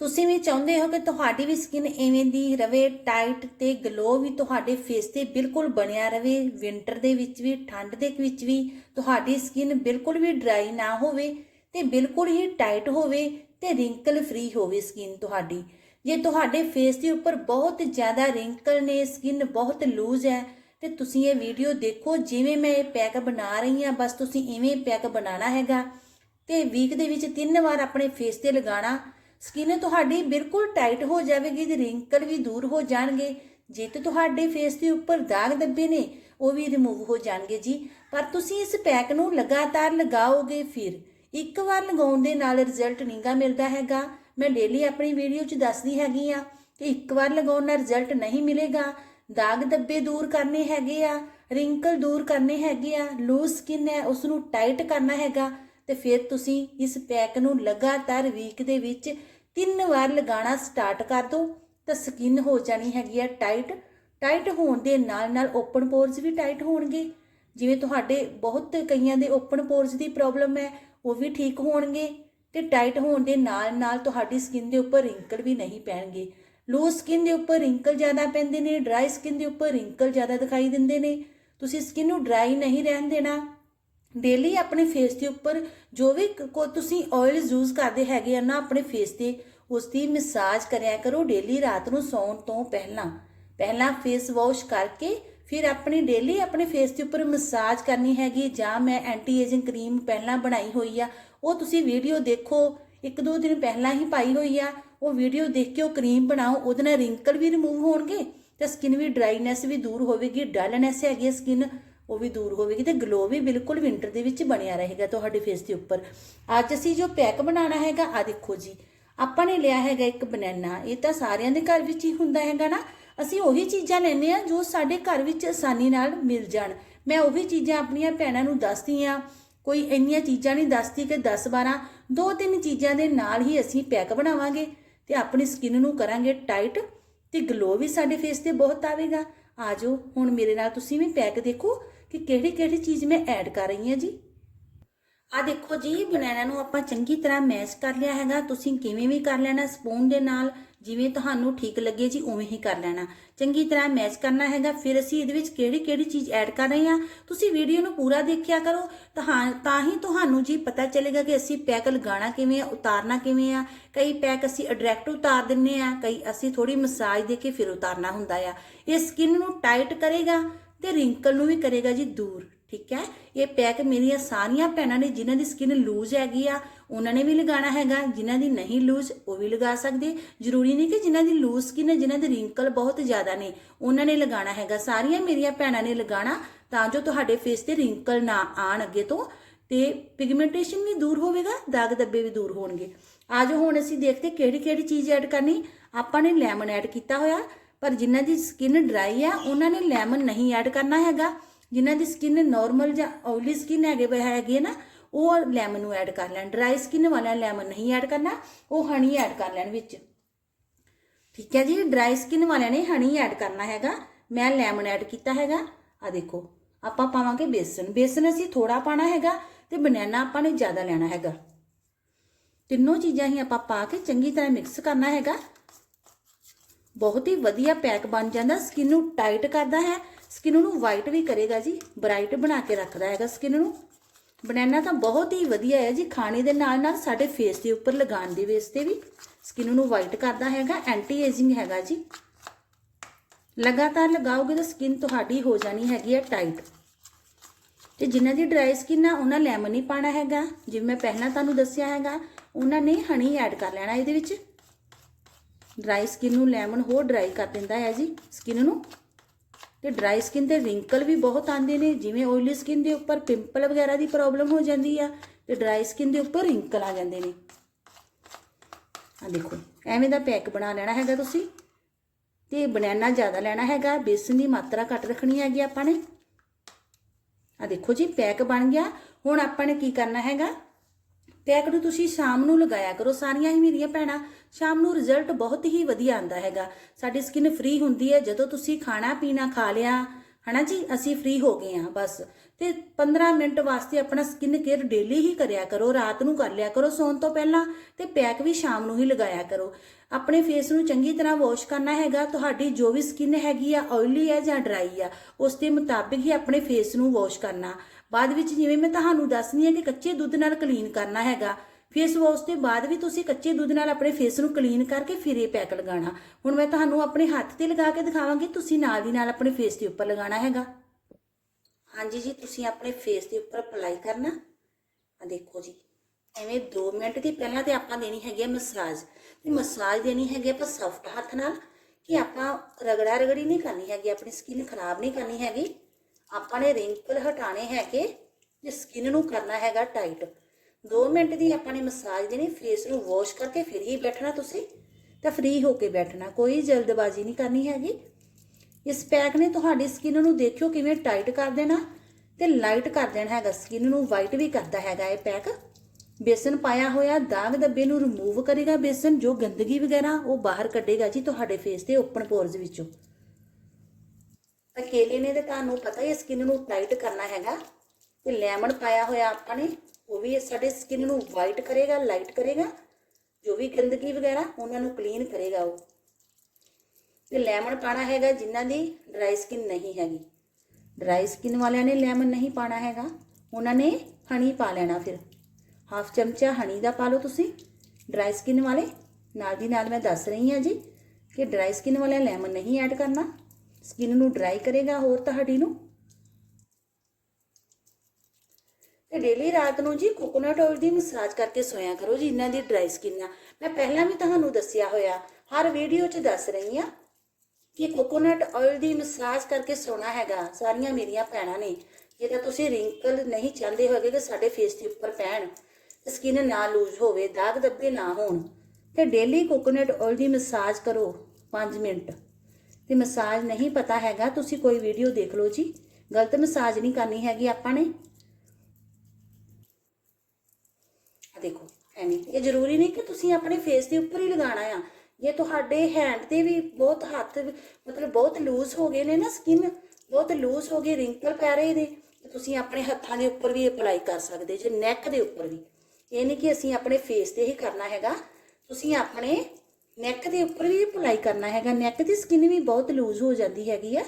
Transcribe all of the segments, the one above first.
ਤੁਸੀਂ ਵੀ ਚਾਹੁੰਦੇ ਹੋ ਕਿ ਤੁਹਾਡੀ ਵੀ ਸਕਿਨ ਐਵੇਂ ਦੀ ਰਵੇ ਟਾਈਟ ਤੇ ਗਲੋ ਵੀ ਤੁਹਾਡੇ ਫੇਸ ਤੇ ਬਿਲਕੁਲ ਬਣਿਆ ਰਵੇ ਵਿੰਟਰ ਦੇ ਵਿੱਚ ਵੀ, ਠੰਡ ਦੇ ਵਿੱਚ ਵੀ, ਤੁਹਾਡੀ ਸਕਿਨ ਬਿਲਕੁਲ ਵੀ ਡਰਾਈ ਨਾ ਹੋਵੇ ਤੇ ਬਿਲਕੁਲ ਹੀ ਟਾਈਟ ਹੋਵੇ ਤੇ ਰਿੰਕਲ ਫ੍ਰੀ ਹੋਵੇ ਸਕਿਨ ਤੁਹਾਡੀ। ਜੇ ਤੁਹਾਡੇ ਫੇਸ ਦੇ ਉੱਪਰ ਬਹੁਤ ਜ਼ਿਆਦਾ ਰਿੰਕਲ ਨੇ ਸਕਿਨ ਬਹੁਤ ਲੂਜ਼ ਹੈ, ਤੇ ਤੁਸੀਂ ਇਹ ਵੀਡੀਓ ਦੇਖੋ, ਜਿਵੇਂ ਮੈਂ ਇਹ ਪੈਕ ਬਣਾ ਰਹੀ ਹਾਂ, ਬਸ ਤੁਸੀਂ ਇਵੇਂ ਪੈਕ ਬਣਾਉਣਾ ਹੈਗਾ ਤੇ ਵੀਕ ਦੇ ਵਿੱਚ ਤਿੰਨ ਵਾਰ ਆਪਣੇ ਫੇਸ ਤੇ ਲਗਾਉਣਾ ਸਕਿਨ ਤੁਹਾਡੀ ਬਿਲਕੁਲ ਟਾਈਟ ਹੋ ਜਾਵੇਗੀ ਤੇ ਰਿੰਕਲ ਵੀ ਦੂਰ ਹੋ ਜਾਣਗੇ। ਜੇ ਤੇ ਤੁਹਾਡੇ ਫੇਸ ਦੇ ਉੱਪਰ ਦਾਗ ਦੱਬੇ ਨੇ, ਉਹ ਵੀ ਰਿਮੂਵ ਹੋ ਜਾਣਗੇ ਜੀ। ਪਰ ਤੁਸੀਂ ਇਸ ਪੈਕ ਨੂੰ ਲਗਾਤਾਰ ਲਗਾਓਗੇ ਫਿਰ। ਇੱਕ ਵਾਰ ਲਗਾਉਣ ਦੇ ਨਾਲ ਰਿਜ਼ਲਟ ਨਹੀਂਗਾ ਮਿਲਦਾ ਹੈਗਾ। ਮੈਂ ਡੇਲੀ ਆਪਣੀ ਵੀਡੀਓ 'ਚ ਦੱਸਦੀ ਹੈਗੀ ਆ ਕਿ ਇੱਕ ਵਾਰ ਲਗਾਉਣ ਨਾਲ ਰਿਜ਼ਲਟ ਨਹੀਂ ਮਿਲੇਗਾ। ਦਾਗ ਦੱਬੇ ਦੂਰ ਕਰਨੇ ਹੈਗੇ ਆ ਰਿੰਕਲ ਦੂਰ ਕਰਨੇ ਹੈਗੇ ਆ ਲੂਜ਼ ਸਕਿਨ ਹੈ ਉਸ ਨੂੰ ਟਾਈਟ ਕਰਨਾ ਹੈਗਾ। ਤੇ ਫਿਰ ਤੁਸੀਂ ਇਸ ਪੈਕ ਨੂੰ ਲਗਾਤਾਰ ਵੀਕ ਦੇ ਵਿੱਚ ਤਿੰਨ ਵਾਰ ਲਗਾਉਣਾ ਸਟਾਰਟ ਕਰ ਦਿਓ ਤਾਂ ਸਕਿਨ ਹੋ ਜਾਣੀ ਹੈਗੀ ਆ ਟਾਈਟ। ਟਾਈਟ ਹੋਣ ਦੇ ਨਾਲ ਨਾਲ ਓਪਨ ਪੋਰਸ ਵੀ ਟਾਈਟ ਹੋਣਗੇ। ਜਿਵੇਂ ਤੁਹਾਡੇ ਬਹੁਤ ਕਈਆਂ ਦੇ ਓਪਨ ਪੋਰਸ ਦੀ ਪ੍ਰੋਬਲਮ ਹੈ, ਉਹ ਵੀ ਠੀਕ ਹੋਣਗੇ। ਤੇ ਟਾਈਟ ਹੋਣ ਦੇ ਨਾਲ ਨਾਲ ਤੁਹਾਡੀ ਸਕਿਨ ਦੇ ਉੱਪਰ ਰਿੰਕਲ ਵੀ ਨਹੀਂ ਪੈਣਗੇ। ਲੂਜ਼ ਸਕਿਨ ਦੇ ਉੱਪਰ ਰਿੰਕਲ ਜ਼ਿਆਦਾ ਪੈਂਦੇ ਨੇ, ਡਰਾਈ ਸਕਿਨ ਦੇ ਉੱਪਰ ਰਿੰਕਲ ਜ਼ਿਆਦਾ ਦਿਖਾਈ ਦਿੰਦੇ ਨੇ। ਤੁਸੀਂ ਸਕਿਨ ਨੂੰ ਡਰਾਈ ਨਹੀਂ ਰਹਿਣ ਦੇਣਾ। ਡੇਲੀ ਆਪਣੇ ਫੇਸ ਦੇ ਉੱਪਰ ਜੋ ਵੀ ਕੋ ਤੁਸੀਂ ਆਇਲ ਯੂਜ਼ ਕਰਦੇ ਹੈਗੇ ਆ ਨਾ ਆਪਣੇ ਫੇਸ ਤੇ ਉਸ ਦੀ ਮਸਾਜ ਕਰਿਆ ਕਰੋ ਡੇਲੀ ਰਾਤ ਨੂੰ ਸੌਣ ਤੋਂ ਪਹਿਲਾਂ। ਪਹਿਲਾਂ ਫੇਸ ਵਾਸ਼ ਕਰਕੇ ਫਿਰ ਆਪਣੀ ਡੇਲੀ ਆਪਣੇ ਫੇਸ ਦੇ ਉੱਪਰ ਮਸਾਜ ਕਰਨੀ ਹੈਗੀ ਜਾਂ ਮੈਂ ਐਂਟੀ ਏਜਿੰਗ ਕਰੀਮ ਪਹਿਲਾਂ ਬਣਾਈ ਹੋਈ ਆ, ਉਹ ਤੁਸੀਂ ਵੀਡੀਓ ਦੇਖੋ, ਇੱਕ ਦੋ ਦਿਨ ਪਹਿਲਾਂ ਹੀ ਪਾਈ ਹੋਈ ਆ, ਉਹ ਵੀਡੀਓ ਦੇਖ ਕੇ ਉਹ ਕਰੀਮ ਬਣਾਓ, ਉਹਦੇ ਨਾਲ ਰਿੰਕਲ ਵੀ ਰਿਮੂਵ ਹੋਣਗੇ, ਤੇ ਸਕਿਨ ਵੀ ਡਰਾਈਨੈਸ ਵੀ ਦੂਰ ਹੋਵੇਗੀ ਡਲਨੈਸ ਹੈਗੀ ਸਕਿਨ ਉਹ ਵੀ ਦੂਰ ਹੋਵੇਗੀ ਤੇ ਗਲੋ ਵੀ ਬਿਲਕੁਲ ਵਿੰਟਰ ਦੇ ਵਿੱਚ ਬਣਿਆ ਰਹੇਗਾ ਤੁਹਾਡੇ ਫੇਸ ਦੇ ਉੱਪਰ। ਅੱਜ ਅਸੀਂ ਜੋ ਪੈਕ ਬਣਾਉਣਾ ਹੈਗਾ ਆ ਦੇਖੋ ਜੀ। ਆਪਾਂ ਨੇ ਲਿਆ ਹੈਗਾ ਇੱਕ ਬਨਾਨਾ ਇਹ ਤਾਂ ਸਾਰਿਆਂ ਦੇ ਘਰ ਵਿੱਚ ਹੀ ਹੁੰਦਾ ਹੈਗਾ ਨਾ। ਅਸੀਂ ਉਹੀ ਚੀਜ਼ਾਂ ਲੈਂਦੇ ਆ ਜੋ ਸਾਡੇ ਘਰ ਵਿੱਚ ਆਸਾਨੀ ਨਾਲ ਮਿਲ ਜਾਣ। ਮੈਂ ਉਹੀ ਚੀਜ਼ਾਂ ਆਪਣੀਆਂ ਭੈਣਾਂ ਨੂੰ ਦੱਸਦੀ ਆ ਕੋਈ ਇੰਨੀਆਂ ਚੀਜ਼ਾਂ ਨਹੀਂ ਦੱਸਦੀ ਕਿ 10 12 ਦੋ ਤਿੰਨ ਚੀਜ਼ਾਂ ਦੇ ਨਾਲ ਹੀ ਅਸੀਂ ਪੈਕ ਬਣਾਵਾਂਗੇ ਤੇ ਆਪਣੀ ਸਕਿਨ ਨੂੰ ਕਰਾਂਗੇ ਟਾਈਟ ਤੇ ਗਲੋ ਵੀ ਸਾਡੇ ਫੇਸ ਤੇ ਬਹੁਤ ਆਵੇਗਾ। ਆਜੋ ਹੁਣ ਮੇਰੇ ਨਾਲ ਤੁਸੀਂ ਵੀ ਪੈਕ ਦੇਖੋ। ਕਿ ਕਿਹੜੀ ਕਿਹੜੀ ਚੀਜ਼ ਮੈਂ ਐਡ ਕਰ ਰਹੀ ਹਾਂ ਜੀ? ਆ ਦੇਖੋ ਜੀ ਬਨਾਨਾ ਨੂੰ ਆਪਾਂ ਚੰਗੀ ਤਰ੍ਹਾਂ ਮੈਸ਼ ਕਰ ਲਿਆ ਹੈਗਾ। ਤੁਸੀਂ ਕਿਵੇਂ ਵੀ ਕਰ ਲੈਣਾ ਸਪੂਨ ਦੇ ਨਾਲ ਜਿਵੇਂ ਤੁਹਾਨੂੰ ਠੀਕ ਲੱਗੇ ਜੀ, ਉਵੇਂ ਹੀ ਕਰ ਲੈਣਾ। ਚੰਗੀ ਤਰ੍ਹਾਂ ਮੈਸ਼ ਕਰਨਾ ਹੈਗਾ। ਫਿਰ ਅਸੀਂ ਇਹਦੇ ਵਿੱਚ ਕਿਹੜੀ ਕਿਹੜੀ ਚੀਜ਼ ਐਡ ਕਰ ਰਹੇ ਹਾਂ, ਤੁਸੀਂ ਵੀਡੀਓ ਨੂੰ ਪੂਰਾ ਦੇਖਿਆ ਕਰੋ। ਤਾਂ ਹੀ ਤੁਹਾਨੂੰ ਜੀ ਪਤਾ ਚੱਲੇਗਾ ਕਿ ਅਸੀਂ ਪੈਕ ਲਗਾਉਣਾ ਕਿਵੇਂ ਆ, ਉਤਾਰਨਾ ਕਿਵੇਂ ਆ। ਕਈ ਪੈਕ ਅਸੀਂ ਡਾਇਰੈਕਟ ਉਤਾਰ ਦਿੰਨੇ ਆ, ਕਈ ਅਸੀਂ ਥੋੜੀ ਮਸਾਜ ਦੇ ਕੇ ਫਿਰ ਉਤਾਰਨਾ ਹੁੰਦਾ ਆ। ਇਹ ਸਕਿਨ ਨੂੰ ਟਾਈਟ ਕਰੇਗਾ। ਤੇ ਰਿੰਕਲ ਨੂੰ ਵੀ ਕਰੇਗਾ ਜੀ ਦੂਰ, ਠੀਕ ਹੈ? ਇਹ ਪੈਕ ਮੇਰੀਆਂ ਸਾਰੀਆਂ ਭੈਣਾਂ ਨੇ ਜਿਨ੍ਹਾਂ ਦੀ ਸਕਿਨ ਲੂਜ਼ ਹੈਗੀ ਆ, ਉਹਨਾਂ ਨੇ ਵੀ ਲਗਾਉਣਾ ਹੈਗਾ, ਜਿਨ੍ਹਾਂ ਦੀ ਨਹੀਂ ਲੂਜ਼ ਉਹ ਵੀ ਲਗਾ ਸਕਦੇ। ਜ਼ਰੂਰੀ ਨਹੀਂ ਕਿ ਜਿਨ੍ਹਾਂ ਦੀ ਲੂਜ਼ ਸਕਿਨ ਹੈ, ਜਿਨ੍ਹਾਂ ਦੇ ਰਿੰਕਲ ਬਹੁਤ ਜ਼ਿਆਦਾ ਨੇ, ਉਹਨਾਂ ਨੇ ਲਗਾਉਣਾ ਹੈਗਾ। ਸਾਰੀਆਂ ਮੇਰੀਆਂ ਭੈਣਾਂ ਨੇ ਲਗਾਉਣਾ, ਤਾਂ ਜੋ ਤੁਹਾਡੇ ਫੇਸ ਤੇ ਰਿੰਕਲ ਨਾ ਆਣ ਅੱਗੇ ਤੋਂ, ਤੇ ਪਿਗਮੈਂਟੇਸ਼ਨ ਵੀ ਦੂਰ ਹੋਵੇਗਾ, ਦਾਗ ਦੱਬੇ ਵੀ ਦੂਰ ਹੋਣਗੇ। ਆਜੋ ਹੁਣ ਅਸੀਂ ਦੇਖਦੇ ਕਿਹੜੀ ਕਿਹੜੀ ਚੀਜ਼ ਐਡ ਕਰਨੀ। ਆਪਾਂ ਨੇ ਲੈਮਨ ਐਡ ਕੀਤਾ ਹੋਇਆ ਪਰ ਜਿਨ੍ਹਾਂ ਦੀ ਸਕਿਨ ਡਰਾਈ ਆ, ਉਹਨਾਂ ਨੇ ਲੈਮਨ ਨਹੀਂ ਐਡ ਕਰਨਾ ਹੈਗਾ। ਜਿਨ੍ਹਾਂ ਦੀ ਸਕਿਨ ਨਾਰਮਲ ਜਾਂ ਆਇਲੀ ਸਕਿਨ ਹੈਗੇ ਵੇ ਹੈਗੇ ਨਾ, ਉਹ ਲੈਮਨ ਨੂੰ ਐਡ ਕਰ ਲੈਣ। ਡਰਾਈ ਸਕਿਨ ਵਾਲਾ ਲੈਮਨ ਨਹੀਂ ਐਡ ਕਰਨਾ, ਉਹ ਹਣੀ ਐਡ ਕਰ ਲੈਣ ਵਿੱਚ। ਠੀਕ ਹੈ ਜੀ ਡਰਾਈ ਸਕਿਨ ਵਾਲਿਆਂ ਨੇ ਹਣੀ ਐਡ ਕਰਨਾ ਹੈਗਾ। ਮੈਂ ਲੈਮਨ ਐਡ ਕੀਤਾ ਹੈਗਾ। ਆ ਦੇਖੋ, ਆਪਾਂ ਪਾਵਾਂਗੇ ਬੇਸਨ। ਬੇਸਨ ਅਸੀਂ ਥੋੜਾ ਪਾਣਾ ਹੈਗਾ ਤੇ ਬਨਾਨਾ ਆਪਾਂ ਨੇ ਜ਼ਿਆਦਾ ਲੈਣਾ ਹੈਗਾ। ਤਿੰਨੋਂ ਚੀਜ਼ਾਂ ਹੀ ਆਪਾਂ ਪਾ ਕੇ ਚੰਗੀ ਤਰ੍ਹਾਂ ਮਿਕਸ ਕਰਨਾ ਹੈਗਾ। ਬਹੁਤ ਹੀ ਵਧੀਆ ਪੈਕ ਬਣ ਜਾਂਦਾ ਸਕਿਨ ਨੂੰ ਟਾਈਟ ਕਰਦਾ ਹੈ ਸਕਿਨ ਨੂੰ ਵਾਈਟ ਵੀ ਕਰੇਗਾ ਜੀ ਬ੍ਰਾਈਟ ਬਣਾ ਕੇ ਰੱਖਦਾ ਹੈਗਾ ਸਕਿਨ ਨੂੰ। ਬਨਾਨਾ ਤਾਂ ਬਹੁਤ ਹੀ ਵਧੀਆ ਹੈ ਜੀ, ਖਾਣੇ ਦੇ ਨਾਲ ਨਾਲ ਸਾਡੇ ਫੇਸ ਦੇ ਉੱਪਰ ਲਗਾਉਣ ਦੇ ਵੇਸ ਤੇ ਵੀ ਸਕਿਨ ਨੂੰ ਵਾਈਟ ਕਰਦਾ ਹੈਗਾ ਐਂਟੀ ਏਜਿੰਗ ਹੈਗਾ ਜੀ। ਲਗਾਤਾਰ ਲਗਾਓਗੇ ਤਾਂ ਸਕਿਨ ਤੁਹਾਡੀ ਹੋ ਜਾਣੀ ਹੈਗੀ ਹੈ ਟਾਈਟ ਤੇ ਜਿਨ੍ਹਾਂ ਦੀ ਡਰਾਈ ਸਕਿਨ ਆ, ਉਹਨਾਂ ਲੈਮਨ ਹੀ ਪਾਣਾ ਹੈਗਾ, ਜਿਵੇਂ ਮੈਂ ਪਹਿਲਾਂ ਤੁਹਾਨੂੰ ਦੱਸਿਆ ਹੈਗਾ, ਉਹਨਾਂ ਨੇ ਹਣੀ ਐਡ ਕਰ ਲੈਣਾ ਇਹਦੇ ਵਿੱਚ। ਡਰਾਈ ਸਕਿਨ ਨੂੰ ਲੈਮਨ ਹੋਰ ਡਰਾਈ ਕਰ ਦਿੰਦਾ ਹੈ ਜੀ ਸਕਿਨ ਨੂੰ। ਤੇ ਡਰਾਈ ਸਕਿਨ ਤੇ ਰਿੰਕਲ ਵੀ ਬਹੁਤ ਆਉਂਦੇ ਨੇ, ਜਿਵੇਂ ਆਇਲੀ ਸਕਿਨ ਦੇ ਉੱਪਰ ਪਿੰਪਲ ਵਗੈਰਾ ਦੀ ਪ੍ਰੋਬਲਮ ਹੋ ਜਾਂਦੀ ਆ, ਤੇ ਡਰਾਈ ਸਕਿਨ ਦੇ ਉੱਪਰ ਰਿੰਕਲ ਆ ਜਾਂਦੇ ਨੇ। ਆ ਦੇਖੋ, ਐਵੇਂ ਦਾ ਪੈਕ ਬਣਾ ਲੈਣਾ ਹੈਗਾ ਤੁਸੀਂ। ਤੇ ਬਨਾਨਾ ਜ਼ਿਆਦਾ ਲੈਣਾ ਹੈਗਾ, ਬੇਸਨ ਦੀ ਮਾਤਰਾ ਘੱਟ ਰੱਖਣੀ ਹੈਗੀ ਆਪਾਂ ਨੇ। ਆ ਦੇਖੋ ਜੀ ਪੈਕ ਬਣ ਗਿਆ। ਹੁਣ ਆਪਾਂ ਨੇ ਕੀ ਕਰਨਾ ਹੈਗਾ? ਪੈਕ ਨੂੰ ਤੁਸੀਂ ਸ਼ਾਮ ਨੂੰ ਲਗਾਇਆ ਕਰੋ, ਸਾਰੀਆਂ ਹੀ ਮੇਰੀਆਂ ਭੈਣਾਂ, ਸ਼ਾਮ ਨੂੰ ਰਿਜ਼ਲਟ ਬਹੁਤ ਹੀ ਵਧੀਆ ਆਂਦਾ ਹੈਗਾ। ਸਾਡੀ ਸਕਿਨ ਫ੍ਰੀ ਹੁੰਦੀ ਹੈ, ਜਦੋਂ ਤੁਸੀਂ ਖਾਣਾ ਪੀਣਾ ਖਾ ਲਿਆ, ਹਨਾ ਜੀ? ਅਸੀਂ ਫ੍ਰੀ ਹੋ ਗਏ ਹਾਂ, ਬਸ। ਤੇ 15 ਮਿੰਟ ਵਾਸਤੇ ਆਪਣਾ ਸਕਿਨ ਕੇਅਰ ਡੇਲੀ ਹੀ ਕਰਿਆ ਕਰੋ, ਰਾਤ ਨੂੰ ਕਰ ਲਿਆ ਕਰੋ, ਸੌਣ ਤੋਂ ਪਹਿਲਾਂ ਤੇ ਪੈਕ ਵੀ ਸ਼ਾਮ ਨੂੰ ਹੀ ਲਗਾਇਆ ਕਰੋ। ਆਪਣੇ ਫੇਸ ਨੂੰ ਚੰਗੀ ਤਰ੍ਹਾਂ ਵਾਸ਼ ਕਰਨਾ ਹੈਗਾ, ਤੁਹਾਡੀ ਜੋ ਵੀ ਸਕਿਨ ਹੈਗੀ ਆ ਆਇਲੀ ਹੈ ਜਾਂ ਡਰਾਈ ਆ, ਉਸ ਦੇ ਮੁਤਾਬਿਕ ਹੀ ਆਪਣੇ ਫੇਸ ਨੂੰ ਵਾਸ਼ ਕਰਨਾ। ਬਾਅਦ ਵਿੱਚ ਜਿਵੇਂ ਮੈਂ ਤੁਹਾਨੂੰ ਦੱਸਨੀ ਹੈ ਕਿ ਕੱਚੇ ਦੁੱਧ ਨਾਲ ਕਲੀਨ ਕਰਨਾ ਹੈਗਾ ਫੇਸ ਵਾਸ਼ ਦੇ ਬਾਅਦ ਵੀ ਤੁਸੀਂ ਕੱਚੇ ਦੁੱਧ ਨਾਲ ਆਪਣੇ ਫੇਸ ਨੂੰ ਕਲੀਨ ਕਰਕੇ ਫਿਰ ਇਹ ਪੈਕ ਲਗਾਉਣਾ। ਹੁਣ ਮੈਂ ਤੁਹਾਨੂੰ ਆਪਣੇ ਹੱਥ ਤੇ ਲਗਾ ਕੇ ਦਿਖਾਵਾਂਗੀ, ਤੁਸੀਂ ਨਾਲ ਦੀ ਨਾਲ ਆਪਣੇ ਫੇਸ ਦੇ ਉੱਪਰ ਲਗਾਉਣਾ ਹੈਗਾ। ਹਾਂਜੀ ਜੀ, ਤੁਸੀਂ ਆਪਣੇ ਫੇਸ ਦੇ ਉੱਪਰ ਅਪਲਾਈ ਕਰਨਾ। ਆ ਦੇਖੋ ਜੀ, ਐਵੇਂ 2 ਮਿੰਟ ਦੀ ਪਹਿਲਾਂ ਤੇ ਆਪਾਂ ਦੇਣੀ ਹੈਗੀ ਹੈ ਮਸਾਜ ਤੇ ਮਸਾਜ ਦੇਣੀ ਹੈਗੀ ਆਪਾਂ ਸੌਫਟ ਹੱਥ ਨਾਲ, ਕਿ ਆਪਾਂ ਰਗੜਾ ਰਗੜੀ ਨਹੀਂ ਕਰਨੀ ਹੈਗੀ, ਆਪਣੀ ਸਕਿਨ ਖਰਾਬ ਨਹੀਂ ਕਰਨੀ ਹੈਗੀ। ਆਪਾਂ ਨੇ ਰਿੰਕਲ ਹਟਾਣੇ ਹੈਗੇ ਤੇ ਸਕਿਨ ਨੂੰ ਕਰਨਾ ਹੈਗਾ ਟਾਈਟ 2 ਮਿੰਟ ਦੀ ਆਪਾਂ ਨੇ ਮਸਾਜ ਦੇਣੀ ਫੇਸ ਨੂੰ ਵਾਸ਼ ਕਰਕੇ ਫਿਰ ਹੀ ਬੈਠਣਾ ਤੁਸੀਂ, ਤਾਂ ਫ੍ਰੀ ਹੋ ਕੇ ਬੈਠਣਾ, ਕੋਈ ਜਲਦਬਾਜ਼ੀ ਨਹੀਂ ਕਰਨੀ ਹੈਗੀ। ਇਸ ਪੈਕ ਨੇ ਤੁਹਾਡੀ ਸਕਿਨ ਨੂੰ ਦੇਖਿਓ ਕਿਵੇਂ ਟਾਈਟ ਕਰ ਦੇਣਾ ਤੇ ਲਾਈਟ ਕਰ ਦੇਣਾ ਹੈਗਾ ਸਕਿਨ ਨੂੰ ਵਾਈਟ ਵੀ ਕਰਦਾ ਹੈਗਾ ਇਹ ਪੈਕ ਬੇਸਨ ਪਾਇਆ ਹੋਇਆ, ਦਾਗ ਦੱਬੇ ਨੂੰ ਰਿਮੂਵ ਕਰੇਗਾ ਬੇਸਨ, ਜੋ ਗੰਦਗੀ ਵਗੈਰਾ ਉਹ ਬਾਹਰ ਕੱਢੇਗਾ ਜੀ ਤੁਹਾਡੇ ਫੇਸ ਦੇ ਓਪਨ ਪੋਰਸ ਵਿੱਚੋਂ। ਤਾਂ ਕੇਲੇ ਨੇ ਤੇ ਤੁਹਾਨੂੰ ਪਤਾ ਹੀ ਸਕਿਨ ਨੂੰ ਟਾਈਟ ਕਰਨਾ ਹੈਗਾ। ਤੇ ਲੈਮਨ ਪਾਇਆ ਹੋਇਆ ਆਪਾਂ ਨੇ, ਉਹ ਵੀ ਸਾਡੇ ਸਕਿਨ ਨੂੰ ਵਾਈਟ ਕਰੇਗਾ ਲਾਈਟ ਕਰੇਗਾ। ਜੋ ਵੀ ਗੰਦਗੀ ਵਗੈਰਾ, ਉਹਨਾਂ ਨੂੰ ਕਲੀਨ ਕਰੇਗਾ ਉਹ। ਤੇ ਲੈਮਨ ਪਾਣਾ ਹੈਗਾ ਜਿਨ੍ਹਾਂ ਦੀ ਡਰਾਈ ਸਕਿਨ ਨਹੀਂ ਹੈਗੀ। ਡਰਾਈ ਸਕਿਨ ਵਾਲਿਆਂ ਨੇ ਲੈਮਨ ਨਹੀਂ ਪਾਣਾ ਹੈਗਾ। ਉਹਨਾਂ ਨੇ ਹਣੀ ਪਾ ਲੈਣਾ ਫਿਰ। ਹਾਫ ਚਮਚਾ ਹਣੀ ਦਾ ਪਾ ਲਓ ਤੁਸੀਂ ਡਰਾਈ ਸਕਿਨ ਵਾਲੇ। ਨਾਲ ਦੀ ਨਾਲ ਮੈਂ ਦੱਸ ਰਹੀ ਹਾਂ ਜੀ ਕਿ ਡਰਾਈ ਸਕਿਨ ਵਾਲਿਆਂ ਲੈਮਨ ਨਹੀਂ ਐਡ ਕਰਨਾ। ਸਕਿਨ ਨੂੰ ਡਰਾਈ ਕਰੇਗਾ ਹੋਰ ਤੁਹਾਡੀ ਨੂੰ? ਤੇ ਡੇਲੀ ਰਾਤ ਨੂੰ ਜੀ ਕੋਕੋਨਟ ਆਇਲ ਦੀ ਮਸਾਜ ਕਰਕੇ ਸੋਇਆ ਕਰੋ ਜੀ ਇਹਨਾਂ ਦੀ ਡਰਾਈ ਸਕਿਨ ਆ। ਮੈਂ ਪਹਿਲਾਂ ਵੀ ਤੁਹਾਨੂੰ ਦੱਸਿਆ ਹੋਇਆ, ਹਰ ਵੀਡੀਓ 'ਚ ਦੱਸ ਰਹੀ ਆ ਕਿ ਕੋਕੋਨਟ ਆਇਲ ਦੀ ਮਸਾਜ ਕਰਕੇ ਸੋਣਾ ਹੈਗਾ, ਸਾਰੀਆਂ ਮੇਰੀਆਂ ਭੈਣਾਂ ਨੇ। ਜੇ ਤਾਂ ਤੁਸੀਂ ਰਿੰਕਲ ਨਹੀਂ ਚਾਹੁੰਦੇ ਹੋਗੇ ਕਿ ਸਾਡੇ ਫੇਸ ਦੇ ਉੱਪਰ ਪੈਣ ਸਕਿਨ ਨਾ ਲੂਜ਼ ਹੋਵੇ ਦਾਗ ਧੱਬੇ ਨਾ ਹੋਣ। ਤੇ ਡੇਲੀ ਕੋਕੋਨਟ ਆਇਲ ਦੀ ਮਸਾਜ ਕਰੋ 5 ਮਿੰਟ। ਤੇ ਮਸਾਜ ਨਹੀਂ ਪਤਾ ਹੈਗਾ, ਤੁਸੀਂ ਕੋਈ ਵੀਡੀਓ ਦੇਖ ਲਓ ਜੀ। ਗਲਤ ਮਸਾਜ ਨਹੀਂ ਕਰਨੀ ਹੈਗੀ ਆਪਾਂ ਨੇ। ਆ ਦੇਖੋ, ਐਵੇਂ। ਇਹ ਜ਼ਰੂਰੀ ਨਹੀਂ ਕਿ ਤੁਸੀਂ ਆਪਣੇ ਫੇਸ ਦੇ ਉੱਪਰ ਹੀ ਲਗਾਉਣਾ ਆ। ਜੇ ਤੁਹਾਡੇ ਹੈਂਡ ਤੇ ਵੀ ਬਹੁਤ ਹੱਥ ਮਤਲਬ ਬਹੁਤ ਲੂਜ਼ ਹੋ ਗਏ ਨੇ ਨਾ ਸਕਿਨ ਬਹੁਤ ਲੂਜ਼ ਹੋ ਗਈ ਰਿੰਕਲ ਪੈ ਰਹੇ ਨੇ, ਤੇ ਤੁਸੀਂ ਆਪਣੇ ਹੱਥਾਂ ਦੇ ਉੱਪਰ ਵੀ ਅਪਲਾਈ ਕਰ ਸਕਦੇ ਜੇ ਨੈਕ ਦੇ ਉੱਪਰ ਵੀ। ਇਹ ਨਹੀਂ ਕਿ ਅਸੀਂ ਆਪਣੇ ਫੇਸ ਤੇ ਹੀ ਕਰਨਾ ਹੈਗਾ। ਤੁਸੀਂ ਆਪਣੇ ਨੈਕ ਦੇ ਉੱਪਰ ਵੀ ਅਪਲਾਈ ਕਰਨਾ ਹੈਗਾ। ਨੈਕ ਦੀ ਸਕਿਨ ਵੀ ਬਹੁਤ ਲੂਜ਼ ਹੋ ਜਾਂਦੀ ਹੈਗੀ ਆ।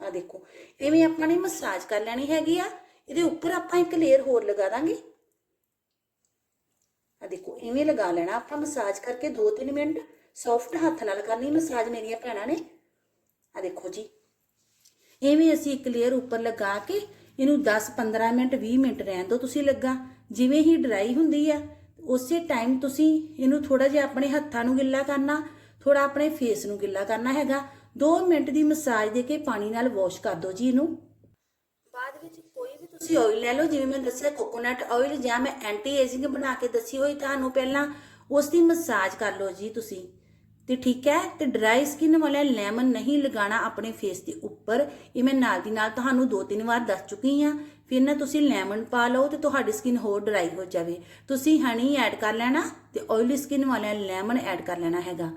ਆ ਦੇਖੋ ਐਵੇਂ ਆਪਾਂ ਨੇ ਮਸਾਜ ਕਰ ਲੈਣੀ ਹੈਗੀ ਆ। ਇਹਦੇ ਉੱਪਰ ਆਪਾਂ ਇੱਕ ਲੇਅਰ ਹੋਰ ਲਗਾ ਦਾਂਗੇ। ਆ ਦੇਖੋ, ਇਵੇਂ ਲਗਾ ਲੈਣਾ ਆਪਾਂ ਮਸਾਜ ਕਰਕੇ 2-3 ਮਿੰਟ। ਸੌਫਟ ਹੱਥ ਨਾਲ ਕਰਨੀ ਮਸਾਜ ਮੇਰੀਆਂ ਭੈਣਾਂ ਨੇ। ਆ ਦੇਖੋ ਜੀ, ਇਵੇਂ ਅਸੀਂ ਇੱਕ ਲੇਅਰ ਉੱਪਰ ਲਗਾ ਕੇ ਇਹਨੂੰ 10-15 ਮਿੰਟ 20 ਮਿੰਟ ਰਹਿਣ ਦਿਓ ਤੁਸੀਂ ਲੱਗਾ। ਜਿਵੇਂ ਹੀ ਡਰਾਈ ਹੁੰਦੀ ਆ ਉਸੇ ਟਾਈਮ ਤੁਸੀਂ ਇਹਨੂੰ ਥੋੜਾ ਜਿਹਾ ਆਪਣੇ ਹੱਥਾਂ ਨੂੰ ਗਿੱਲਾ ਕਰਨਾ ਥੋੜਾ ਆਪਣੇ ਫੇਸ ਨੂੰ ਗਿੱਲਾ ਕਰਨਾ ਹੈਗਾ। 2 ਮਿੰਟ ਦੀ ਮਸਾਜ ਦੇ ਕੇ ਪਾਣੀ ਨਾਲ ਵਾਸ਼ ਕਰ ਦਿਓ ਜੀ ਇਹਨੂੰ। ਬਾਅਦ ਵਿੱਚ ਕੋਈ ਵੀ ਤੁਸੀਂ ਆਇਲ ਲੈ ਲਓ ਜਿਵੇਂ ਮੈਂ ਦੱਸਿਆ ਕੋਕੋਨਟ ਆਇਲ ਜਾਂ ਮੈਂ ਐਂਟੀ ਏਜਿੰਗ ਬਣਾ ਕੇ ਦੱਸੀ ਹੋਈ ਤੁਹਾਨੂੰ ਪਹਿਲਾਂ ਉਸ ਦੀ ਮਸਾਜ ਕਰ ਲਓ ਜੀ ਤੁਸੀਂ। ਤੇ ਠੀਕ ਹੈ ਤੇ ਡਰਾਈ ਸਕਿਨ ਵਾਲਾ ਲੈਮਨ ਨਹੀਂ ਲਗਾਉਣਾ ਆਪਣੇ ਫੇਸ ਦੇ ਉੱਪਰ। ਇਹ ਮੈਂ ਨਾਲ ਦੀ ਨਾਲ ਤੁਹਾਨੂੰ ਦੋ ਤਿੰਨ ਵਾਰ ਦੱਸ ਚੁੱਕੀ ਆ ਫਿਰ ਨਾ ਤੁਸੀਂ ਲੈਮਨ ਪਾ ਲਓ ਤੇ ਤੁਹਾਡੀ ਸਕਿਨ ਹੋਰ ਡਰਾਈ ਹੋ ਜਾਵੇ। ਤੁਸੀਂ ਹਣੀ ਐਡ ਕਰ ਲੈਣਾ ਤੇ ਆਇਲੀ ਸਕਿਨ ਵਾਲਿਆਂ ਲੈਮਨ ਐਡ ਕਰ ਲੈਣਾ ਹੈਗਾ।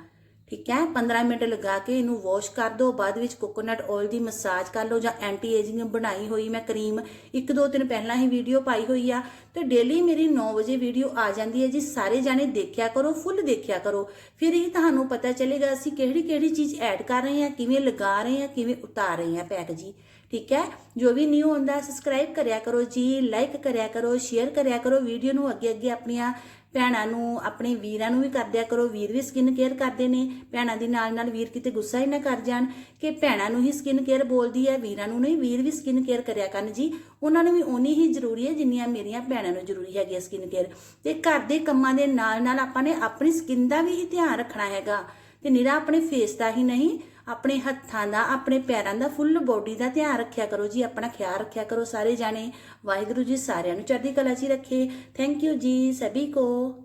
ਠੀਕ ਹੈ? 15 ਮਿੰਟ ਲਗਾ ਕੇ ਇਹਨੂੰ ਵਾਸ਼ ਕਰ ਦਿਓ, ਬਾਅਦ ਵਿੱਚ ਕੋਕੋਨਟ ਆਇਲ ਦੀ ਮਸਾਜ ਕਰ ਲਓ ਜਾਂ ਐਂਟੀ ਏਜਿੰਗ ਬਣਾਈ ਹੋਈ ਮੈਂ ਕਰੀਮ ਇੱਕ ਦੋ ਦਿਨ ਪਹਿਲਾਂ ਹੀ ਵੀਡੀਓ ਪਾਈ ਹੋਈ ਆ ਤੇ ਡੇਲੀ ਮੇਰੀ 9 ਵਜੇ ਵੀਡੀਓ ਆ ਜਾਂਦੀ ਹੈ ਜੀ। ਸਾਰੇ ਜਾਣੇ ਦੇਖਿਆ ਕਰੋ ਫੁੱਲ ਦੇਖਿਆ ਕਰੋ। ਫਿਰ ਹੀ ਤੁਹਾਨੂੰ ਪਤਾ ਚੱਲੇਗਾ ਅਸੀਂ ਕਿਹੜੀ ਕਿਹੜੀ ਚੀਜ਼ ਐਡ ਕਰ ਰਹੇ ਹਾਂ, ਕਿਵੇਂ ਲਗਾ ਰਹੇ ਹਾਂ, ਕਿਵੇਂ ਉਤਾਰ ਰਹੇ ਹਾਂ ਪੈਕ ਜੀ। ਠੀਕ ਹੈ? ਜੋ ਵੀ ਨਿਊ ਹੁੰਦਾ ਸਬਸਕ੍ਰਾਈਬ ਕਰਿਆ ਕਰੋ ਜੀ ਲਾਈਕ ਕਰਿਆ ਕਰੋ ਸ਼ੇਅਰ ਕਰਿਆ ਕਰੋ ਵੀਡੀਓ ਨੂੰ ਅੱਗੇ ਅੱਗੇ ਆਪਣੀਆਂ ਭੈਣਾਂ ਨੂੰ, ਆਪਣੇ ਵੀਰਾਂ ਨੂੰ ਵੀ ਕਰਦਿਆ ਕਰੋ। ਵੀਰ ਵੀ ਸਕਿਨ ਕੇਅਰ ਕਰਦੇ ਨੇ, ਭੈਣਾਂ ਦੀ ਨਾਲ ਨਾਲ ਵੀਰ ਕਿਤੇ ਗੁੱਸਾ ਹੀ ਨਾ ਕਰ ਜਾਣ ਕਿ ਭੈਣਾਂ ਨੂੰ ਹੀ ਸਕਿਨ ਕੇਅਰ ਬੋਲਦੀ ਹੈ, ਵੀਰਾਂ ਨੂੰ ਨਹੀਂ, ਵੀਰ ਵੀ ਸਕਿਨ ਕੇਅਰ ਕਰਿਆ ਕਰਨ ਜੀ। ਉਹਨਾਂ ਨੂੰ ਵੀ ਓਨੀ ਹੀ ਜ਼ਰੂਰੀ ਹੈ ਜਿੰਨੀਆਂ ਮੇਰੀਆਂ ਭੈਣਾਂ ਨੂੰ ਜ਼ਰੂਰੀ ਹੈਗੀ ਸਕਿਨ ਕੇਅਰ ਤੇ ਘਰ ਦੇ ਕੰਮਾਂ ਦੇ ਨਾਲ ਨਾਲ ਆਪਾਂ ਨੇ ਆਪਣੀ ਸਕਿਨ ਦਾ ਵੀ ਧਿਆਨ ਰੱਖਣਾ ਹੈਗਾ। ਤੇ ਨਿਰਾ ਆਪਣੇ ਫੇਸ ਦਾ ਹੀ ਨਹੀਂ ਆਪਣੇ ਹੱਥਾਂ ਦਾ, ਆਪਣੇ ਪੈਰਾਂ ਦਾ ਫੁੱਲ ਬੋਡੀ ਦਾ ਧਿਆਨ ਰੱਖਿਆ ਕਰੋ ਜੀ, ਆਪਣਾ ਖਿਆਲ ਰੱਖਿਆ ਕਰੋ ਸਾਰੇ ਜਾਣੇ। ਵਾਹਿਗੁਰੂ ਜੀ ਸਾਰਿਆਂ ਨੂੰ ਚੜ੍ਹਦੀ ਕਲਾ 'ਚ ਰੱਖੇ। ਥੈਂਕ ਯੂ ਜੀ, ਸਭੀ ਕੋ।